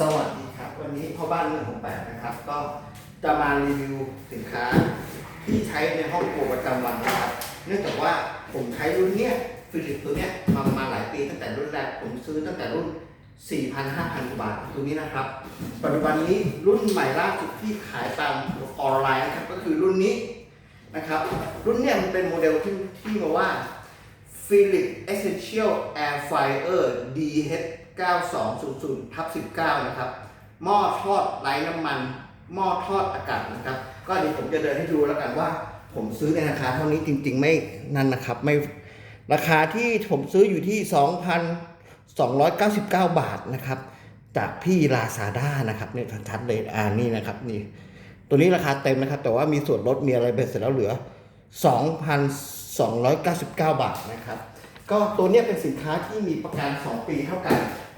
สวัสดีครับ วันนี้พ่อบ้านเมืองของแปดนะครับ ก็จะมารีวิวสินค้าที่ใช้ในห้องครัวประจำวันนะครับ เนื่องจากว่าผมใช้รุ่นเนี้ยฟิลิปตัวเนี้ยมามาหลายปีตั้งแต่รุ่นแรกผมซื้อตั้งแต่รุ่น 4,000 5,000กว่าบาทตัวนี้นะครับ ปัจจุบันนี้รุ่นใหม่ล่าสุดที่ขายตามออนไลน์นะครับก็คือรุ่นนี้นะครับ รุ่นเนี้ยมันเป็นโมเดลที่ที่มาว่า Philips Essential Air Fryer DH 9200ทับ19 นะครับ หม้อทอดไร้น้ำมัน หม้อทอดอากาศนะครับ ก็เดี๋ยวผมจะเดินให้ดูแล้วกันว่า ผมซื้อในราคาเท่านี้จริง ๆ ไม่นั่นนะครับ ไม่ราคาที่ผมซื้ออยู่ที่ 2,299 บาทนะครับ จากที่ลาซาด้านะครับเนี่ยชัดเลยอ่านี่นะครับนี่ ตัวนี้ราคาเต็มนะครับ แต่ว่ามีส่วนลดมีอะไรเบ็ดเสร็จแล้วเหลือ 2,299 บาทนะครับ ก็ตัวนี้เป็นสินค้าที่มีประกัน 2 ปีเท่ากัน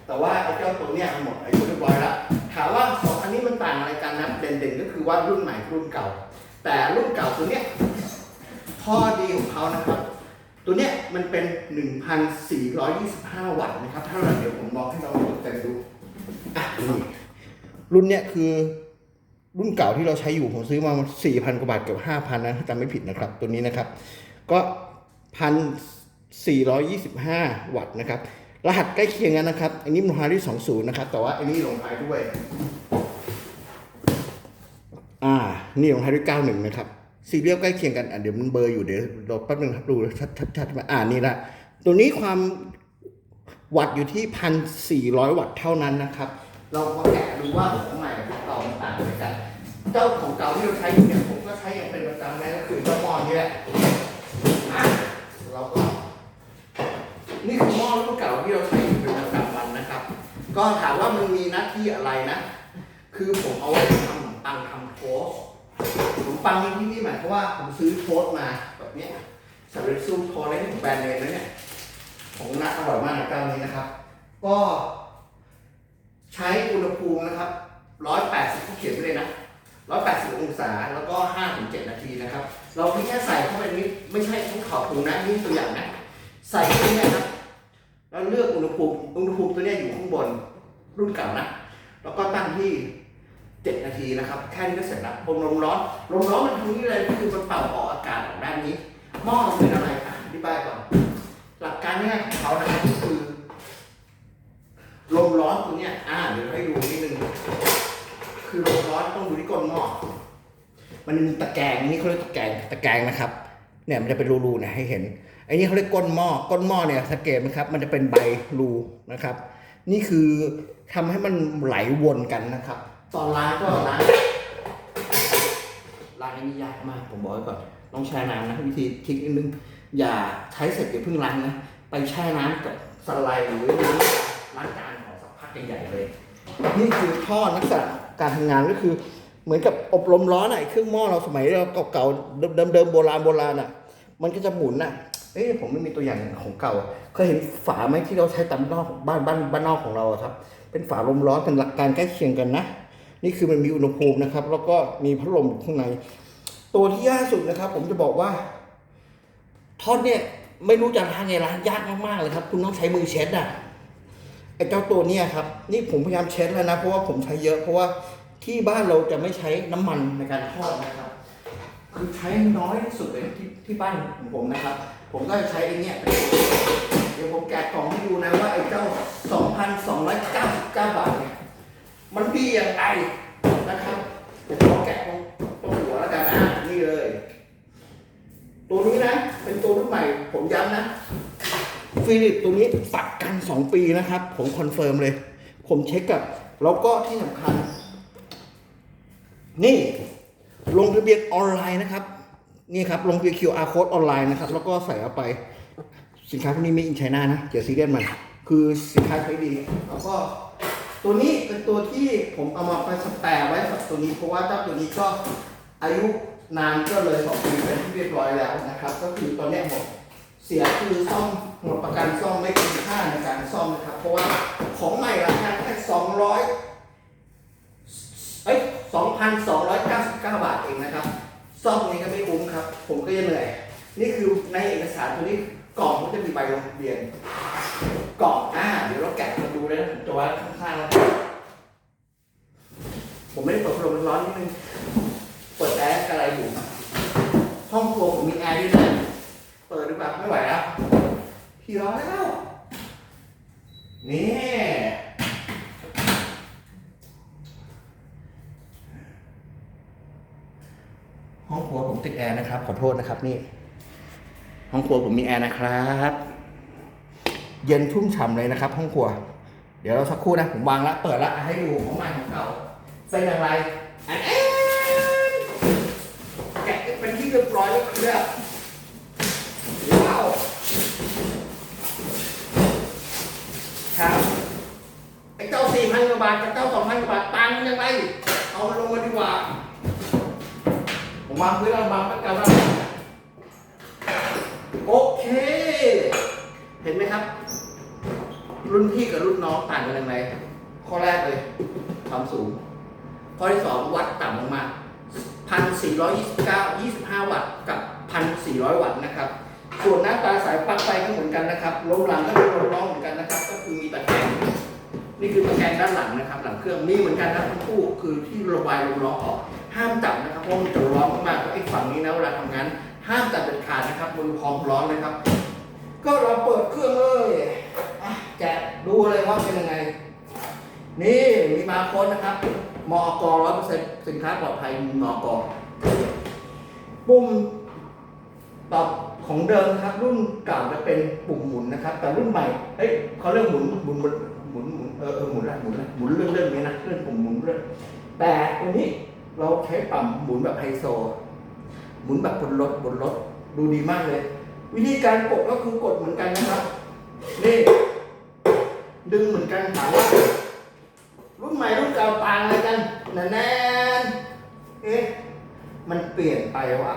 แต่ว่าไอ้เจ้าตัวเนี้ยมันหมดอายุเรียบร้อยแล้วถามว่าสองอันนี้มันต่างอะไรกันนะเด่นๆก็คือว่ารุ่นใหม่รุ่นเก่า แต่รุ่นเก่าตัวเนี้ยข้อดีของเขานะครับ ตัวเนี้ยมันเป็น 1,425 วัตต์นะครับถ้าเราเดี๋ยวผมลองให้เราดูกันดูอะนี่รุ่นเนี้ยคือรุ่นเก่าที่เราใช้อยู่ผมซื้อมาสี่พันกว่าบาทเกือบห้าพันนะถ้าจำไม่ผิดนะครับ ตัวนี้นะครับ ก็พันสี่ร้อยยี่สิบห้าวัตต์นะครับ รหัสใกล้เคียงกันนะครับ อันนี้มันลงท้ายด้วยสองศูนย์นะครับ แต่ว่าอันนี้ลงท้ายด้วย อ่า นี่ลงท้ายด้วยเก้าหนึ่งนะครับซีเรียลใกล้เคียงกันอะเดี๋ยวมันเบอร์อยู่เดี๋ยวเราแป๊บนึงครับดูชัดชัดชัดมาอ่านี่ละตัวนี้ความวัตต์อยู่ที่พันสี่ร้อยวัตต์เท่านั้นนะครับ เรามาแกะดูว่าของใหม่กับของเก่ามันต่างกันเจ้าของเก่าที่เราใช้อยู่เนี่ยผมก็ใช้อย่างเป็นประจำนะก็คือเจ้าหม้อนี่แหละอะเราก็ นี่คือหม้อรุ่นเก่าที่เราใช้อยู่เป็นประจำวันนะครับ ก็ถามว่ามันมีหน้าที่อะไรนะ คือผมเอาไว้ทำขนมปังทำโทสขนมปังที่นี่หมายความว่าผมซื้อโทสมาแบบนี้สำเร็จรูปโทสต์อะไรที่ผมแบรนด์เนมนะเนี่ยของนักอร่อยมากนะเจ้านี้นะครับ ก็ใช้อุณหภูมินะครับ180เขาเขียนไว้เลยนะ180 องศา แล้วก็ 5-7 นาทีนะครับ เราเพียงแค่ใส่เข้าไปนิด ไม่ใช่ทั้งขอบถุงนะนี่ตัวอย่างนะ ใส่เข้าไปเนี่ยครับ บนรุ่นเก่านะ แล้วก็ตั้งที่ 7 นาทีนะครับ แค่นี้ก็เสร็จแล้วลมลมร้อนลมร้อนมันทำนี้เลยก็คือมันเป่าออกอากาศออกด้านนี้ หม้อมันเป็นอะไรอะอธิบายก่อน หลักการง่ายๆของเขานะครับก็คือลมร้อนตัวเนี้ยอ่าเดี๋ยวให้ดูนิดนึง คือลมร้อนต้องดูที่ก้นหม้อ มันมีตะแกรงนี่เขาเรียกตะแกรงตะแกรงนะครับ เนี่ยมันจะเป็นรูๆนี่ยให้เห็นไอ้นี่เขาเรียกก้นหม้อ ก้นหม้อเนี่ยสังเกตไหมครับ มันจะเป็นใบรูนะครับ นี่คือทำให้มันไหลวนกันนะครับ ตอนล้างก็ล้างล้างนนี้ยากมากผมบอกไว้ก่อนต้องแช่น้ำนะวิธีทริคนิดนึงอย่าใช้เสร็จอย่าเพิ่งล้างนะไปแช่น้ำกับสไลด์หรือล้างล้างจานของสักพักใหญ่ๆเลยนี่คือท่อลักษณะการทำงานก็คือ เหมือนกับอบลมร้อนอะไอ้เครื่องหม้อเราสมัยเราเก่าๆเดิมๆโบราณโบราณอะมันก็จะหมุนอะ อ้ผมไม่มีตัวอย่างของเก่า เคยเห็นฝาไหมที่เราใช้ตามนอกบ้านบ้านบ้านนอกของเราครับ เป็นฝาลมร้อนเป็นหลักการใกล้เคียงกันนะ นี่คือมันมีอุณหภูมินะครับ แล้วก็มีพัดลมอยู่ข้างใน ตัวที่ยากสุดนะครับ ผมจะบอกว่าทอดเนี่ยไม่รู้จะทำไงร้านยากมากๆเลยครับ คุณต้องใช้มือเช็ดอะไอ้เจ้าตัวเนี้ยครับ นี่ผมพยายามเช็ดแล้วนะ เพราะว่าผมใช้เยอะ เพราะว่าที่บ้านเราจะไม่ใช้น้ำมันในการทอดนะครับ คือใช้น้อยที่สุดเลยที่ที่บ้านของผมนะครับ ผมก็จะใช้ไอ้เนี้ยเดี๋ยวผมแกะกล่องให้ดูนะว่าไอ้เจ้า 2,299 บาทเนี่ย มันดีอย่างไรนะครับผมขอแกะตรงตรงหัวแล้วกันนะนี่เลย ตัวนี้นะ เป็นตัวรุ่นใหม่ ผมย้ำนะ ฟิลิปตัวนี้ปักกัน 2 ปีนะครับ ผมคอนเฟิร์มเลย ผมเช็คกับ แล้วก็ที่สำคัญ นี่ ลงทะเบียนออนไลน์นะครับ นี่ครับลงเบียน QR code ออนไลน์นะครับ แล้วก็ใส่เอาไป สินค้าพวกนี้ไม่อินไชน่านะอย่าซีเรียสมัน คือสินค้าใช้ดีแล้วก็ตัวนี้เป็นตัวที่ผมเอามาไปสแปรไว้กับตัวนี้เพราะว่าเจ้าตัวนี้ก็อายุนานก็เลยสองปีเป็นที่เรียบร้อยแล้วนะครับ ก็คือตอนนี้หมดเสียคือซ่อมหมดประกันซ่อมไม่คุ้มค่าในการซ่อมนะครับ เพราะว่าของใหม่ราคาแค่สองร้อยเอ้ยสองพันสองร้อยเก้าสิบเก้าบาทเองนะครับ ซ่อมไงก็ไม่คุ้มครับ ผมก็ยังเหนื่อย นี่คือในเอกสารตัวนี้กล่องมันจะมีใบลงทะเบียนกล่องอ่าเดี๋ยวเราแกะมาดูเล้วแต่ว่าข้างๆแล้วผมไม่ได้เปิดพัดลมันร้อนนิดนึงเปิดแอร์อะไรอยู่ ห้องครัวผมมีแอร์ด้วยนะเปิดหรือเปล่าไม่ไหวแล้วพี่ร้อนแล้ว แอร์นะครับ ขอโทษนะครับนี่ ห้องครัวผมมีแอร์นะครับ เย็นชุ่มฉ่ำเลยนะครับ ห้องครัว เดี๋ยวเราสักครู่นะ ผมวางแล้วเปิดแล้วอะให้ดูของใหม่ของเก่าเป็นอย่างไรอันเอ๊ะแกะเป็นที่เรียบร้อยแล้วเคลือบว้าวครับไอ้เจ้าสี่พันกว่าบาทกับเจ้าสองพันกว่าบาทตังค์ยังไงเอามาลงมาดีกว่า วางพื้นแล้วางประกันแล้วโอเค เห็นไหมครับ รุ่นพี่กับรุ่นน้องต่างกันยังไงข้อแรกเลย ความสูง ข้อที่สองวัดต่ำลงมาพันสี่ร้อยยี่สิบเก้ายี่สิบห้าวัตต์กับพันสี่ร้อยวัตต์นะครับ ส่วนหน้าตาสายปลั๊กไฟก็เหมือนกันนะครับล้มหลังก็เป็นลมร้อนเหมือนกันนะครับ ก็คือมีตะแกรงนี่คือตะแกรงด้านหลังนะครับ หลังเครื่องมีเหมือนกันนะทั้งคู่คือที่ระบายลมร้อนออก ห้ามจับนะครับเพราะมันจะร้อนมากๆไอ้ฝั่งนี้นะเวลาทำงานห้ามจับเด็ดขาดนะครับบนความร้อนนะครับ ก็เราเปิดเครื่องเลยอะแกะดูเลยว่าเป็นยังไง นี่มีบาร์โค้ดนะครับมอกร้อยเปอร์เซ็นต์สินค้าปลอดภัยมีมอกปุ่มตอบของเดิมนะครับรุ่นเก่าจะเป็นปุ่มหมุนนะครับ แต่รุ่นใหม่เอ้ยเขาเรียกหมุนหมุนหมุนหมุนหมุนเออหมุนละหมุนละหมุนเรื่องเรื่องนี้นะเรื่องปุ่มหมุนเรื่องแต่ตัวนี้ เราใช้ปั๊มหมุนแบบไฮโซ หมุนแบบบนรถบนรถดูดีมากเลย วิธีการกดก็คือกดเหมือนกันนะครับ นี่ ดึงเหมือนกันถามว่ารุ่นใหม่รุ่นเก่าต่างอะไรกันแน่แน่นเอ๊ะมันเปลี่ยนไปว่ะ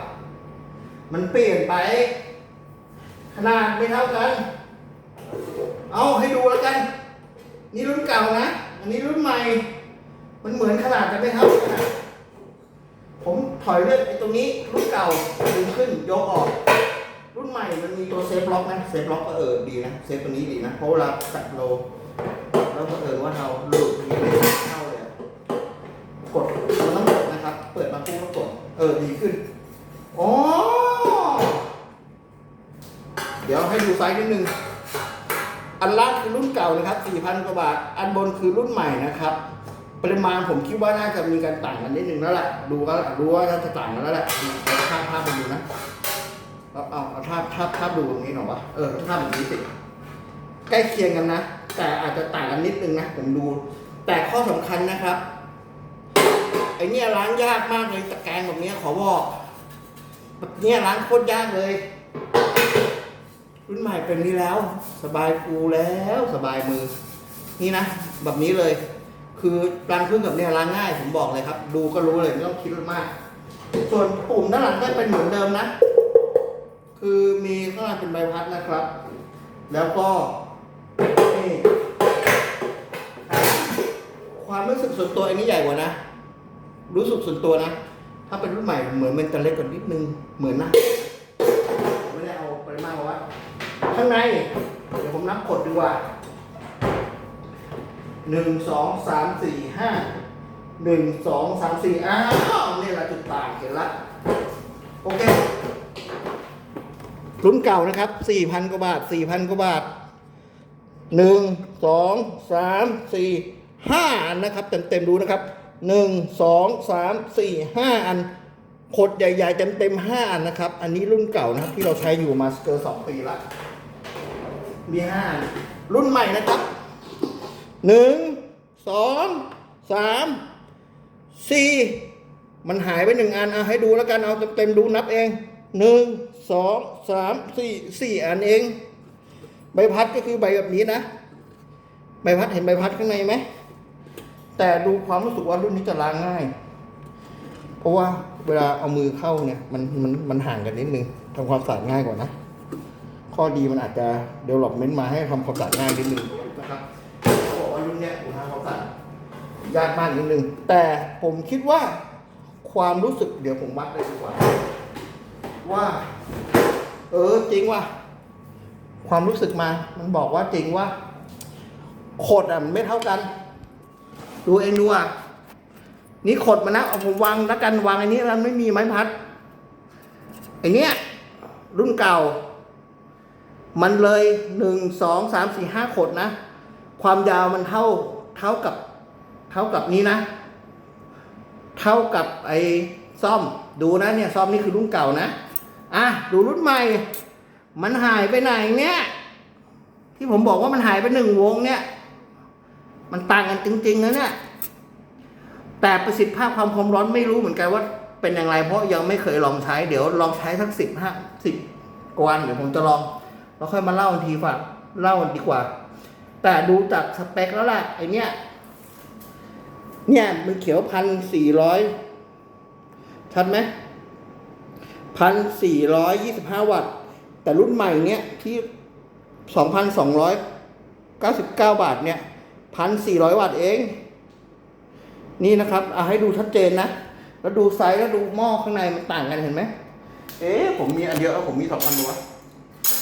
มันเปลี่ยนไป ขนาดไม่เท่ากัน เอาให้ดูแล้วกัน นี่รุ่นเก่านะ อันนี้รุ่นใหม่ มันเหมือนขนาดแต่ไม่เท่ากัน ผมถอยเลือกไอ้ตรงนี้รุ่นเก่าดึงขึ้นยกออก รุ่นใหม่มันมีตัวเซฟล็อกนะเซฟล็อกก็เออดีนะเซฟตัวนี้ดีนะเพราะเวลาจัดโลแล้วก็เออว่าเราหลุดมีไม่เข้าเลยอะกดมันต้องกดนะครับ เปิดมาปุ๊บก็กดเออดีขึ้นอ๋อเดี๋ยวให้ดูไซส์นิดนึงอันล่างคือรุ่นเก่านะครับ4,000กว่าบาท อันบนคือรุ่นใหม่นะครับ ปริมาณผมคิดว่าน่าจะมีการต่างกันนิดนึงแล้วแหละดูก็ดูว่าน่าจะต่างกันแล้วแหละเอาภาพภาพมาดูนะเอาเอาเอาภาพภาพภาพดูตรงนี้หน่อยวะเออภาพแบบนี้สิใกล้เคียงกันนะ แต่อาจจะต่างกันนิดนึงนะผมดู แต่ข้อสำคัญนะครับไอเนี่ยล้างยากมากเลยตะแกรงแบบเนี้ยขอบอกแบบเนี้ยล้างโคตรยากเลย รุ่นใหม่เป็นนี้แล้ว สบายกูแล้ว สบายมือ นี่นะแบบนี้เลย คือล้างเครื่องกับเนี่ยล้างง่ายผมบอกเลยครับ ดูก็รู้เลยไม่ต้องคิดมาก ส่วนปุ่มด้านหลังก็เป็นเหมือนเดิมนะ คือมีข้างล่างเป็นใบพัดนะครับ แล้วก็นี่ความรู้สึกส่วนตัวอันนี้ใหญ่กว่านะ รู้สึกส่วนตัวนะ ถ้าเป็นรุ่นใหม่เหมือนมันจะเล็กกว่านิดนึงเหมือนนะไม่ได้เอาปริมาณมาวัดข้างในเดี๋ยวผมนับกดดีกว่า หนึ่งสองสามสี่ห้าหนึ่งสองสามสี่อ้าวนี่แหละจุดต่างเห็นละโอเครุ่นเก่านะครับสี่พันกว่าบาทสี่พันกว่าบาทหนึ่งสองสามสี่ห้าอันนะครับ เต็มเต็มดูนะครับหนึ่งสองสามสี่ห้าอันขดใหญ่ๆเต็มเต็มห้าอันนะครับ อันนี้รุ่นเก่านะครับที่เราใช้อยู่มาเกินสองปีละมีห้ารุ่นใหม่นะครับ หนึ่งสองสามสี่มันหายไปหนึ่งอันเอาให้ดูแล้วกันเอาเต็มๆดูนับเองหนึ่งสองสามสี่สี่อันเอง ใบพัดก็คือใบแบบนี้นะ ใบพัดเห็นใบพัดข้างในไหม แต่ดูความรู้สึกว่ารุ่นนี้จะล้างง่าย เพราะว่าเวลาเอามือเข้าเนี่ย มันมันมันห่างกันนิดนึงทำความสะอาดง่ายกว่านะ ข้อดีมันอาจจะเดเวล็อปเมนต์มาให้ทำความสะอาดง่ายนิดนึงนะครับ เขาบอย่ารุ่นเนี้ยอุณหภูมิความสะอาดยากมากนิดนึง แต่ผมคิดว่าความรู้สึกเดี๋ยวผมวัดเลยดีกว่า ว่า เออจริงว่ะความรู้สึกมา มันบอกว่าจริงว่าโคดอะมันไม่เท่ากัน ดูเองดูอะนี่ขดมานะเอาผมวางแล้วกันวางอันนี้แล้วไม่มีไม้พัดไอเนี้ยรุ่นเก่า มันเลยหนึ่งสองสามสี่ห้าขดนะ ความยาวมันเท่าเท่ากับเท่ากับนี้นะ เท่ากับไอ้ซ่อมดูนะเนี่ยซ่อมนี่คือรุ่นเก่านะอะดูรุ่นใหม่ มันหายไปไหนเนี่ย ที่ผมบอกว่ามันหายไปหนึ่งวงเนี่ย มันต่างกันจริงๆนะเนี่ย แต่ประสิทธิภาพความความร้อนไม่รู้เหมือนกันว่าเป็นอย่างไร เพราะยังไม่เคยลองใช้เดี๋ยวลองใช้สักสิบห้าสิบกวันเดี๋ยวผมจะลองแล้วค่อยมาเล่าอีกทีฝากเล่าดีกว่า แต่ดูจากสเปคแล้วล่ะไอเนี้ยเนี่ยมันเขียวพันสี่ร้อยชัดไหมพันสี่ร้อยยี่สิบห้าวัตต์ แต่รุ่นใหม่เนี้ยที่สองพันสองร้อยเก้าสิบเก้าบาทเนี่ยพันสี่ร้อยวัตต์เอง นี่นะครับเอาให้ดูชัดเจนนะ แล้วดูไซส์แล้วดูหม้อข้างในมันต่างกันเห็นไหม เอ๊ะผมมีอันเดียวแล้วผมมีสองอันดูวะ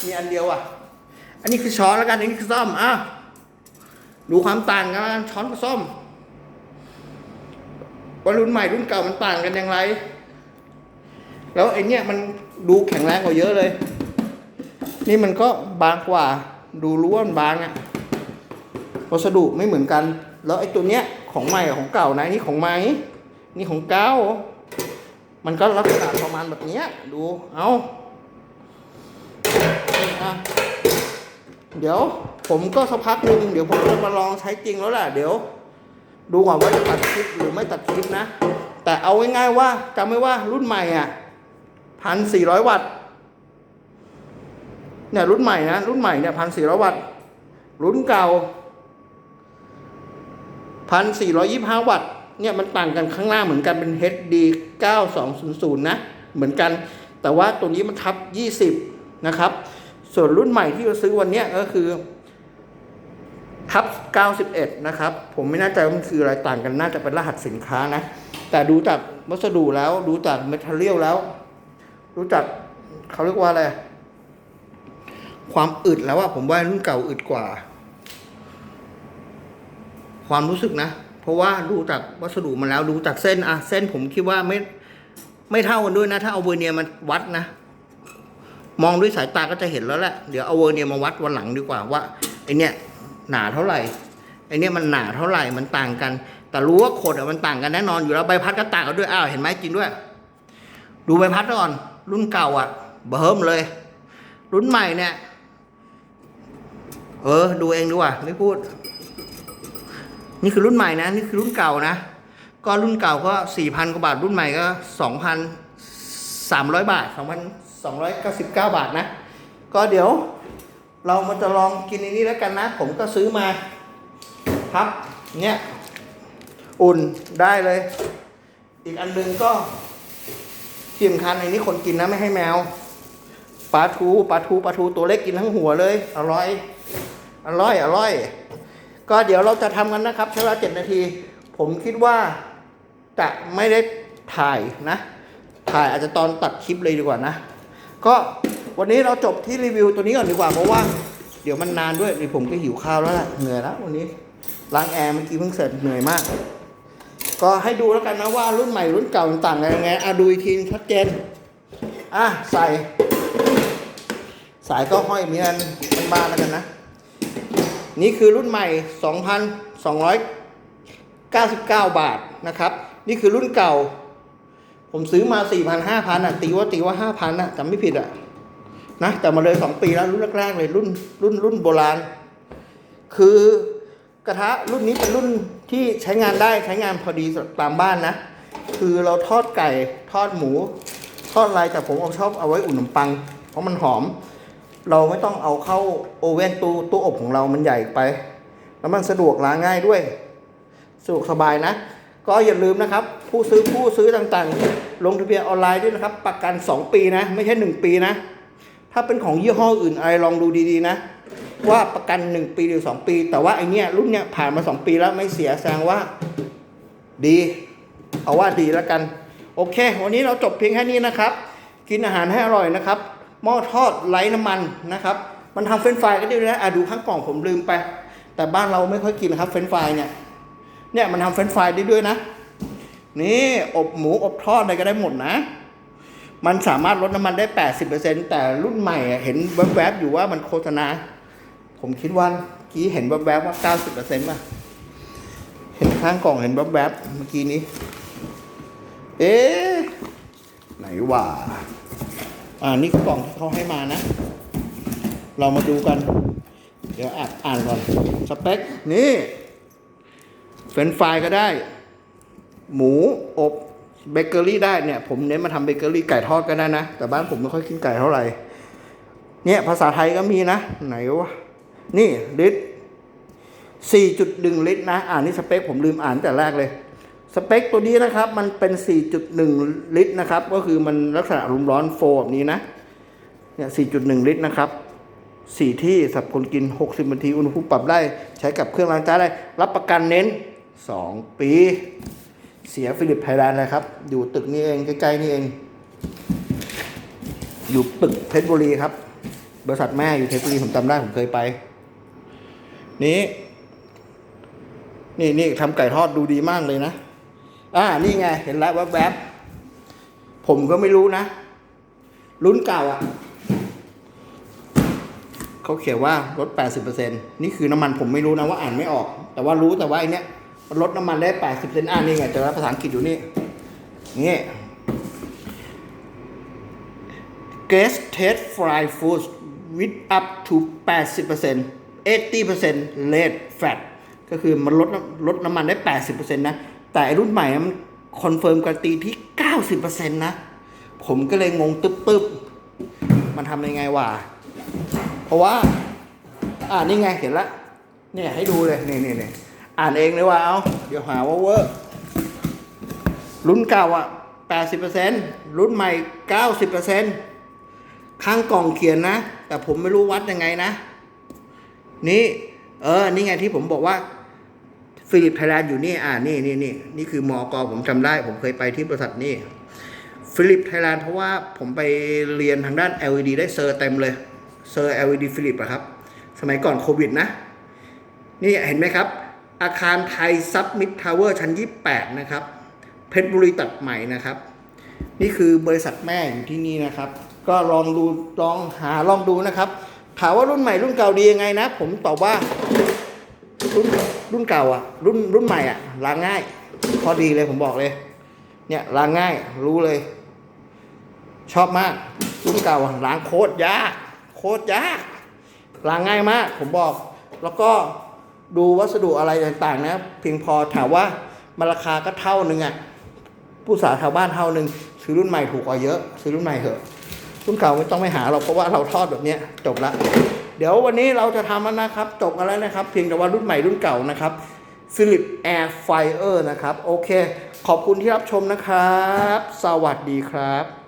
มีอันเดียวอะ อันนี้คือช้อนแล้วกันอันนี้คือซ่อมอะ ดูความต่างกันะช้อนกับซ่อมว่ารุ่นใหม่รุ่นเก่ามันต่างกันอย่างไร แล้วไอเนี้ยมันดูแข็งแรงกว่าเยอะเลย นี่มันก็บางกว่า ดูรู้ว่ามันบางอะวัสดุไม่เหมือนกัน แล้วไอ้ตัวเนี้ยของใหม่กับของเก่านะนี่ของใหม่นี่ของเก่า มันก็ลักษณะประมาณแบบเนี้ยดู เอาอะ เดี๋ยวผมก็สักพักหนึ่งเดี๋ยวผมจะมาลองใช้จริงแล้วแหละเดี๋ยว ดูก่อนว่าจะตัดคลิปหรือไม่ตัดคลิปนะ แต่เอาง่ายๆว่าจำไว้ว่ารุ่นใหม่อะพันสี่ร้อยวัตต์เนี่ยรุ่นใหม่นะรุ่นใหม่เนี่ยพันสี่ร้อยวัตต์รุ่นเก่าพันสี่ร้อยี่ห้าวัตต์เนี่ยมันต่างกันข้างหน้าเหมือนกันเป็น HD 9200 นะ เหมือนกัน แต่ว่าตัวนี้มันทับ 20 นะครับ ส่วนรุ่นใหม่ที่เราซื้อวันนี้ก็คือทับ91 นะครับ ผมไม่แน่ใจว่ามันคืออะไรต่างกันน่าจะเป็นรหัสสินค้านะ แต่ดูจากวัสดุแล้ว ดูจากเมทัลเลียลแล้ว รู้จักเขาเรียกว่าอะไร ความอึดแล้วว่าผมว่ารุ่นเก่าอึดกว่า ความรู้สึกนะ เพราะว่าดูจากวัสดุมาแล้ว ดูจากเส้นอะเส้นผมคิดว่าไม่ไม่เท่ากันด้วยนะ ถ้าเอาเวอร์เนียร์มาวัดนะ มองด้วยสายตาก็จะเห็นแล้วแหละ เดี๋ยวเอาเวอร์เนียมาวัดวันหลังดีกว่าว่าไอเนี้ยหนาเท่าไหร่ไอเนี้ยมันหนาเท่าไหร่มันต่างกัน แต่รู้ว่าขดอะมันต่างกันแน่นอนอยู่แล้วใบพัดก็ต่างกันด้วยอ้าวเห็นไหมจริงด้วย ดูใบพัดก่อน รุ่นเก่าอะเบิ่มเลย รุ่นใหม่เนี่ยเออดูเองดีกว่าไม่พูด นี่คือรุ่นใหม่นะ นี่คือรุ่นเก่านะ ก็รุ่นเก่าก็สี่พันกว่าบาทรุ่นใหม่ก็สองพันสามร้อยบาทสองพัน สองร้อยเก้าสิบเก้าบาทนะ ก็เดี๋ยวเรามาจะลองกินในนี้แล้วกันนะ ผมก็ซื้อมาครับเนี่ยอุ่นได้เลย อีกอันหนึงก็ที่สำคัญในนี้คนกินนะไม่ให้แมวปลาทูปลาทูปลาทูตัวเล็กกินทั้งหัวเลย อร่อย อร่อย อร่อย ก็เดี๋ยวเราจะทำกันนะครับใช้เวลาเจ็ดนาที ผมคิดว่าจะไม่ได้ถ่ายนะ ถ่ายอาจจะตอนตัดคลิปเลยดีกว่านะ ก็วันนี้เราจบที่รีวิวตัวนี้ก่อนดีกว่าเพราะว่า เดี๋ยวมันนานด้วยนี่ผมก็หิวข้าวแล้วล่ะเหนื่อยแล้ววันนี้ล้างแอร์เมื่อกี้เพิ่งเสร็จเหนื่อยมาก ก็ให้ดูแล้วกันนะว่ารุ่นใหม่รุ่นเก่าต่างกันยังไงอะดูอีกทีชัดเจนอะใส่สายก็ห้อยมีอันบ้านแล้วกันนะ นี่คือรุ่นใหม่ 2,299 บาทนะครับ นี่คือรุ่นเก่า ผมซื้อมา4,000 5,000อะ ตีว่าตีว่า5,000อะจำไม่ผิดอะนะแต่มาเลย2ปีแล้วรุ่นแรกๆเลยรุ่นรุ่นรุ่นโบราณ คือกระทะรุ่นนี้เป็นรุ่นที่ใช้งานได้ใช้งานพอดีตามบ้านนะ คือเราทอดไก่ทอดหมู ทอดอะไรแต่ผมเอาชอบเอาไว้อุ่นขนมปัง เพราะมันหอม เราไม่ต้องเอาเข้าโอเว่นตู้ตู้อบของเรามันใหญ่ไป แล้วมันสะดวกล้างง่ายด้วยสะดวกสบายนะ ก็อย่าลืมนะครับ ผู้ซื้อผู้ซื้อต่างๆ ลงทะเบียนออนไลน์ด้วยนะครับ ประกัน 2 ปีนะ ไม่ใช่ 1 ปีนะ ถ้าเป็นของยี่ห้ออื่นอะไรลองดูดีๆนะ ว่าประกัน 1 ปีหรือ 2 ปี แต่ว่าไอเนี้ยรุ่นเนี้ยผ่านมา 2 ปีแล้วไม่เสียแสดงว่า ดี เอาว่าดีแล้วกัน โอเค วันนี้เราจบเพียงแค่นี้นะครับ กินอาหารให้อร่อยนะครับ หม้อทอดไร้น้ำมันนะครับ มันทำเฟรนฟรายก็ได้ด้วยนะอะดูข้างกล่องผมลืมไป แต่บ้านเราไม่ค่อยกินนะครับเฟรนฟรายเนี่ย เนี่ยมันทำเฟรนช์ฟรายได้ด้วยนะ นี่อบหมูอบทอดอะไรก็ได้หมดนะ มันสามารถลดน้ำมันได้ 80%แต่รุ่นใหม่เห็นแวบๆอยู่ว่ามันโฆษณา ผมคิดว่าเมื่อกี้เห็นแวบๆว่า 90%ป่ะ เห็นข้างกล่องเห็นแวบๆเมื่อกี้นี้ เอ๊ะไหนว่าอ่านี่กล่องที่เขาให้มานะ เรามาดูกัน เดี๋ยวอ่านอ่านก่อน สเปค นี่ เฟรนฟรายก็ได้ หมูอบเบเกอรี่ได้เนี่ยผมเน้นมาทำเบเกอรี่ไก่ทอดก็ได้นะ แต่บ้านผมไม่ค่อยกินไก่เท่าไหร่ เนี่ยภาษาไทยก็มีนะ ไหนวะ นี่ลิตร4.1 ลิตรนะ อ่านนี่สเปคผมลืมอ่านแต่แรกเลย สเปคตัวนี้นะครับ มันเป็น 4.1 ลิตรนะครับ ก็คือมันลักษณะรุมร้อนโฟแบบนี้นะ เนี่ย 4.1 ลิตรนะครับสี่ที่สับคนกิน 60นาทีอุณหภูมิปรับได้ ใช้กับเครื่องล้างจานได้ รับประกันเน้น 2 ปี เสียฟิลิปไทยแลนด์เลยครับ อยู่ตึกนี้เอง ใกล้ๆนี่เอง อยู่ตึกเพชรบุรีครับ บริษัทแม่อยู่เพชรบุรีผมจำได้ผมเคยไป นี้ นี่นี่ทำไก่ทอดดูดีมากเลยนะ อ่า นี่ไง เห็นแล้วแวบๆผมก็ไม่รู้นะ รุ่นเก่าอะเขาเขียนว่าลด 80%นี่คือน้ำมันผมไม่รู้นะว่าอ่านไม่ออก แต่ว่ารู้แต่ว่าไอเนี้ย ลดน้ำมันได้ 80%อ่านี่ไงแต่ว่าภาษาอังกฤษอยู่นี่ นี่ Gas test fry food with up to 80% 80% lead fat ก็คือมันลดน้ำลดน้ำมันได้ 80%นะ แต่รุ่นใหม่มันคอนเฟิร์มการนตีที่ 90%นะ ผมก็เลยงงตึ๊บๆมันทำยังไงวะ เพราะว่า อ่านี่ไงเห็นละเนี่ยให้ดูเลย นี่นี่นี่ อ่านเองเลยว่าเอาเดี๋ยวหาว่าเวอร์รุ่นเก่าอะแปดสิบเปอร์เซ็นรุ่นใหม่เก้าสิบเปอร์เซ็นข้างกล่องเขียนนะ แต่ผมไม่รู้วัดยังไงนะ นี่ เออ นี่ไงที่ผมบอกว่าฟิลิปไทยแลนด์อยู่นี่ อ่านี่นี่นี่นี่คือมอกผมจำได้ ผมเคยไปที่บริษัทนี่ฟิลิปไทยแลนด์เพราะว่าผมไปเรียนทางด้าน LED ได้เซอร์เต็มเลย เซอร์ LED ฟิลิปอะครับ สมัยก่อนโควิดนะ นี่เห็นไหมครับ อาคารไทยซับมิดทาวเวอร์ชั้น 28 นะครับ เพชรบุรีตัดใหม่นะครับ นี่คือบริษัทแม่อยู่ที่นี่นะครับ ก็ลองดูลองหาลองดูนะครับถามว่ารุ่นใหม่รุ่นเก่าดียังไงนะ ผมตอบว่ารุ่นรุ่นเก่าอะ รุ่นรุ่นใหม่อะล้างง่าย พอดีเลยผมบอกเลย เนี่ยล้างง่ายรู้เลย ชอบมาก รุ่นเก่าล้างโคตรยากโคตรยากล้างง่ายมาก ผมบอกแล้วก็ ดูวัสดุอะไรต่างๆนะเพียงพอถามว่ามันราคาก็เท่านึงอะผู้สาชาวบ้านเท่านึงซื้อรุ่นใหม่ถูกกว่าเยอะ ซื้อรุ่นใหม่เถอะรุ่นเก่าไม่ต้องไปหาเราเพราะว่าเราทอดแบบเนี้ยจบละเดี๋ยววันนี้เราจะทำแล้วนะครับ จบกันแล้วนะครับ เพียงแต่ว่ารุ่นใหม่รุ่นเก่านะครับ Philip Air Fire นะครับ โอเค ขอบคุณที่รับชมนะครับ สวัสดีครับ